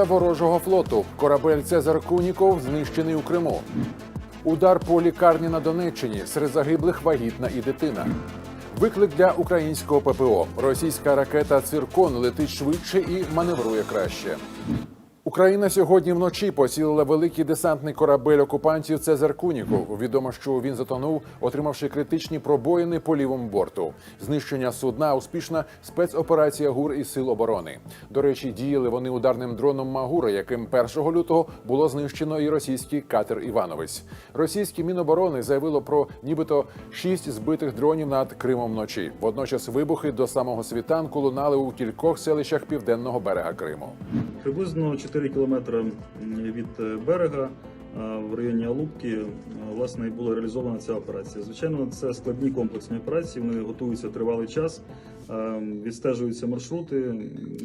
втрата ворожого флоту. Корабель Цезар Куніков знищений у Криму. Удар по лікарні на Донеччині. Серед загиблих вагітна і дитина. Виклик для українського ППО. Російська ракета Циркон летить швидше і маневрує краще. Україна сьогодні вночі поцілила великий десантний корабель окупантів Цезар Куніков. Відомо, що він затонув, отримавши критичні пробоїни по лівому борту. Знищення судна успішна спецоперація ГУР і сил оборони. До речі, діяли вони ударним дроном Магура, яким 1 лютого було знищено і російський катер Івановець. Російське міноборони заявило про нібито шість збитих дронів над Кримом вночі. Водночас вибухи до самого світанку лунали у кількох селищах південного берега Криму. Приблизно 4 кілометри від е, берега в районі Алубки е, власне і була реалізована ця операція. Звичайно, це складні комплексні операції. Вони готуються тривалий час. Відстежуються маршрути,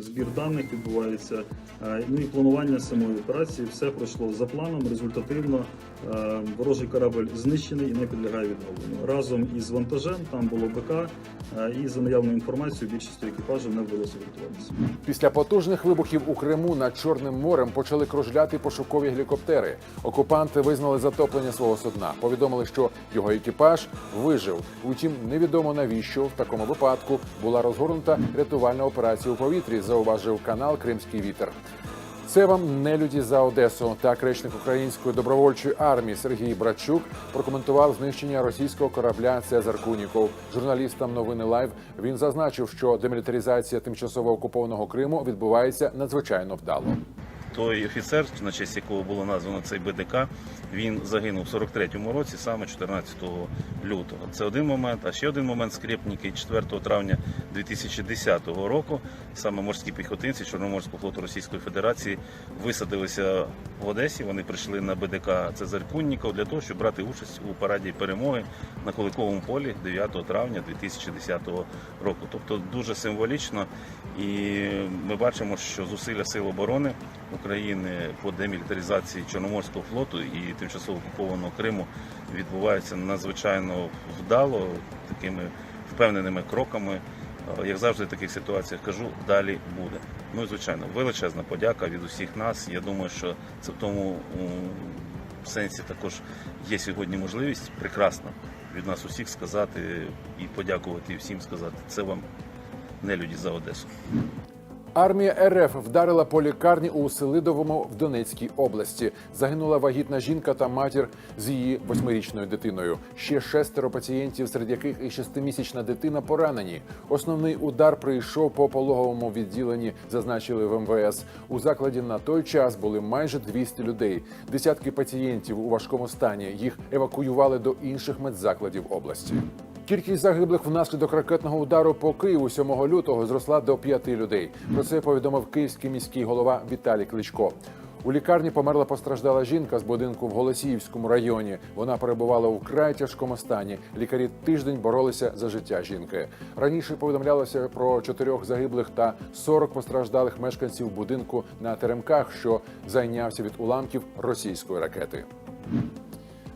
збір даних відбувається. Ну і планування самої операції все пройшло за планом, результативно. Е, Ворожий корабль знищений і не підлягає відновленню. Разом із вантажем там було БК, е, і за наявною інформацією більшістю екіпажів не вдалося врятуватися. Після потужних вибухів у Криму над Чорним морем почали кружляти пошукові гелікоптери. Окупанти визнали затоплення свого судна. Повідомили, що його екіпаж вижив. Утім, невідомо навіщо в такому випадку була розгорнута рятувальна операція у повітрі. Зауважив канал Кримський вітер. Це вам нелюді за Одесу. Так речник української добровольчої армії Сергій Брачук прокоментував знищення російського корабля Цезар Куніков. Журналістам новини Лайв він зазначив, що демілітаризація тимчасово окупованого Криму відбувається надзвичайно вдало. Той офіцер, на честь якого було названо цей БДК, він загинув в 43-му році, саме 14 лютого. Це один момент. А ще один момент скрепники 4 травня 2010 року. Саме морські піхотинці Чорноморського флоту Російської Федерації висадилися в Одесі. Вони прийшли на БДК Цезарь Кунніков для того, щоб брати участь у параді перемоги на Куликовому полі 9 травня 2010 року. Тобто дуже символічно, і ми бачимо, що зусилля сил оборони України по демілітаризації Чорноморського флоту і тимчасово окупованого Криму відбуваються надзвичайно вдало, такими впевненими кроками. Е, Як завжди в таких ситуаціях кажу, далі буде. Ну і звичайно, величезна подяка від усіх нас. Я думаю, що це в тому сенсі також є сьогодні можливість прекрасна від нас усіх сказати і подякувати всім сказати. Це вам не люди за Одесу. Армія РФ вдарила по лікарні у Селидовому в Донецькій області. Загинула вагітна жінка та матір з її восьмирічною дитиною. Ще шестеро пацієнтів, серед яких і шестимісячна дитина поранені. Основний удар прийшов по пологовому відділенні, зазначили в МВС. У закладі на той час були майже 200 людей. Десятки пацієнтів у важкому стані. Їх евакуювали до інших медзакладів області. Кількість загиблих внаслідок ракетного удару по Києву 7 лютого зросла до п'яти людей. Про це повідомив київський міський голова Віталій Кличко. У лікарні померла постраждала жінка з будинку в Голосіївському районі. Вона перебувала у вкрай тяжкому стані. Лікарі тиждень боролися за життя жінки. Раніше повідомлялося про чотирьох загиблих та 40 постраждалих мешканців будинку на Теремках, що зайнявся від уламків російської ракети.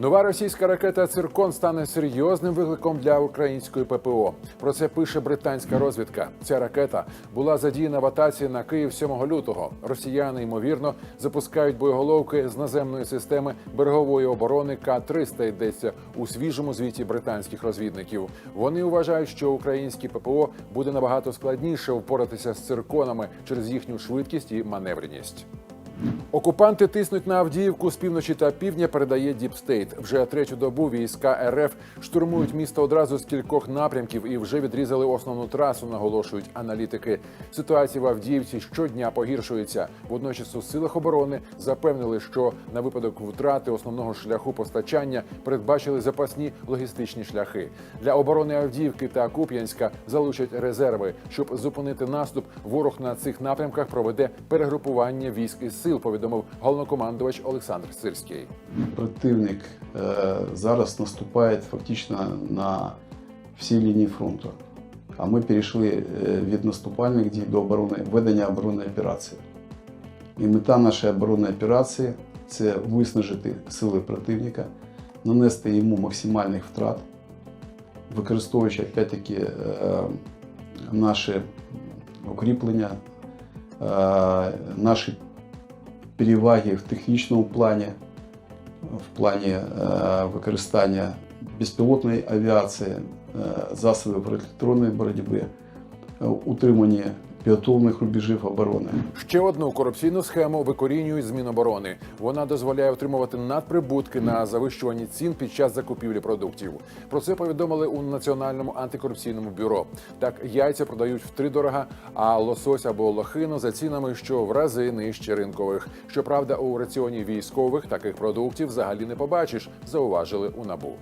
Нова російська ракета Циркон стане серйозним викликом для української ППО. Про це пише британська розвідка. Ця ракета була задіяна в атаці на Київ 7 лютого. Росіяни ймовірно запускають боєголовки з наземної системи берегової оборони К-300, Йдеться у свіжому звіті британських розвідників. Вони вважають, що українське ППО буде набагато складніше впоратися з цирконами через їхню швидкість і маневреність. Окупанти тиснуть на Авдіївку з півночі та півдня. Передає Діпстейт. Вже третю добу війська РФ штурмують місто одразу з кількох напрямків і вже відрізали основну трасу. Наголошують аналітики. Ситуація в Авдіївці щодня погіршується. Водночас у силах оборони запевнили, що на випадок втрати основного шляху постачання передбачили запасні логістичні шляхи для оборони Авдіївки та Куп'янська. Залучать резерви, щоб зупинити наступ. Ворог на цих напрямках проведе перегрупування військ із сил. Повідомив головнокомандувач Олександр Сирський. Противник е, зараз наступає фактично на всі лінії фронту. А ми перейшли е, від наступальних дій до оборони, ведення оборонної операції. І мета нашої оборонної операції це виснажити сили противника, нанести йому максимальних втрат, використовуючи опять-таки е, наші укріплення, наші переваги в технічному плані, в плані е, використання безпілотної авіації, е, засобів електронної боротьби, е, утримання підготовлених рубежів оборони. Ще одну корупційну схему викорінюють з Міноборони. Вона дозволяє отримувати надприбутки на завищуванні цін під час закупівлі продуктів. Про це повідомили у Національному антикорупційному бюро. Так яйця продають втридорога, а лосось або лохину за цінами, що в рази нижче ринкових. Щоправда, у раціоні військових таких продуктів взагалі не побачиш, зауважили у набу.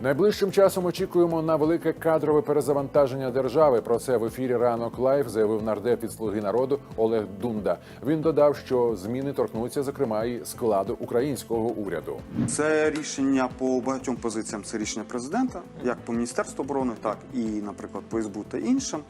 Найближчим часом очікуємо на велике кадрове перезавантаження держави. Про це в ефірі ранок лайф заявив нардеп від слуги народу Олег Дунда. Він додав, що зміни торкнуться зокрема і складу українського уряду. Це рішення по багатьом позиціям. Це рішення президента, як по міністерству оборони, так і, наприклад, по СБУ та іншим.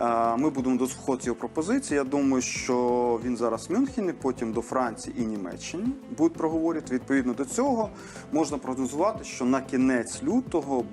Е, Ми будемо дослухати його пропозиції. Я думаю, що він зараз в Мюнхені, потім до Франції і Німеччині будуть проговорювати. Відповідно до цього можна прогнозувати, що на кінець лютого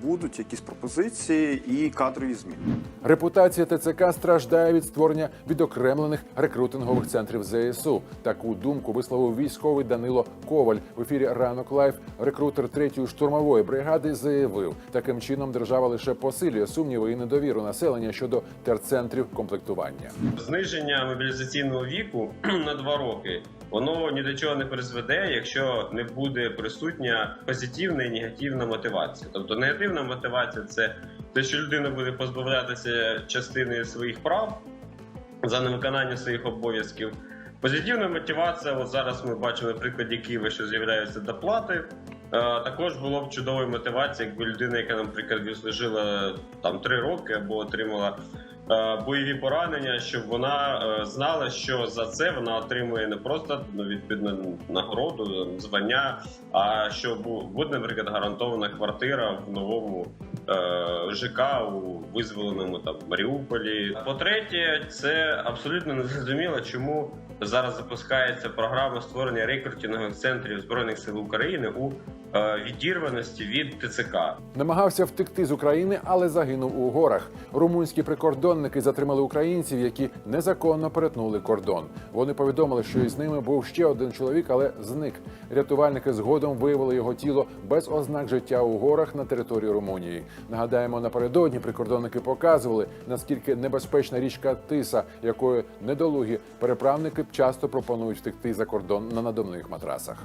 будуть якісь пропозиції і кадрові зміни. Репутація ТЦК страждає від створення відокремлених рекрутингових центрів ЗСУ. Таку думку висловив військовий Данило Коваль в ефірі Ранок Лайф. Рекрутер третьої штурмової бригади заявив, таким чином держава лише посилює сумніви і недовіру населення щодо терцентрів комплектування. зниження мобілізаційного віку на два роки воно ні до чого не призведе, якщо не буде присутня позитивна і негативна мотивація. Тобто негативна мотивація це те, що людина буде позбавлятися частини своїх прав за невиконання своїх обов'язків. Позитивна мотивація, от зараз ми бачимо на прикладі Києва, що з'являються доплати. Е, Також було б чудовою мотивацією, якби людина, яка, наприклад, відслужила там три роки або отримала бойові поранення, щоб вона е, знала, що за це вона отримує не просто ну, відповідно нагороду, звання, а що буде, наприклад, гарантована квартира в новому е, ЖК у визволеному там Маріуполі. По-третє, це абсолютно незрозуміло, чому зараз запускається програма створення рекрутингових центрів збройних сил України у е, відірваності від ТЦК. Намагався втекти з України, але загинув у горах. Румунські прикордонники затримали українців, які незаконно перетнули кордон. Вони повідомили, що із ними був ще один чоловік, але зник. Рятувальники згодом виявили його тіло без ознак життя у горах на території Румунії. Нагадаємо, напередодні прикордонники показували наскільки небезпечна річка Тиса, якою недолугі переправники часто пропонують втекти за кордон на надувних матрасах.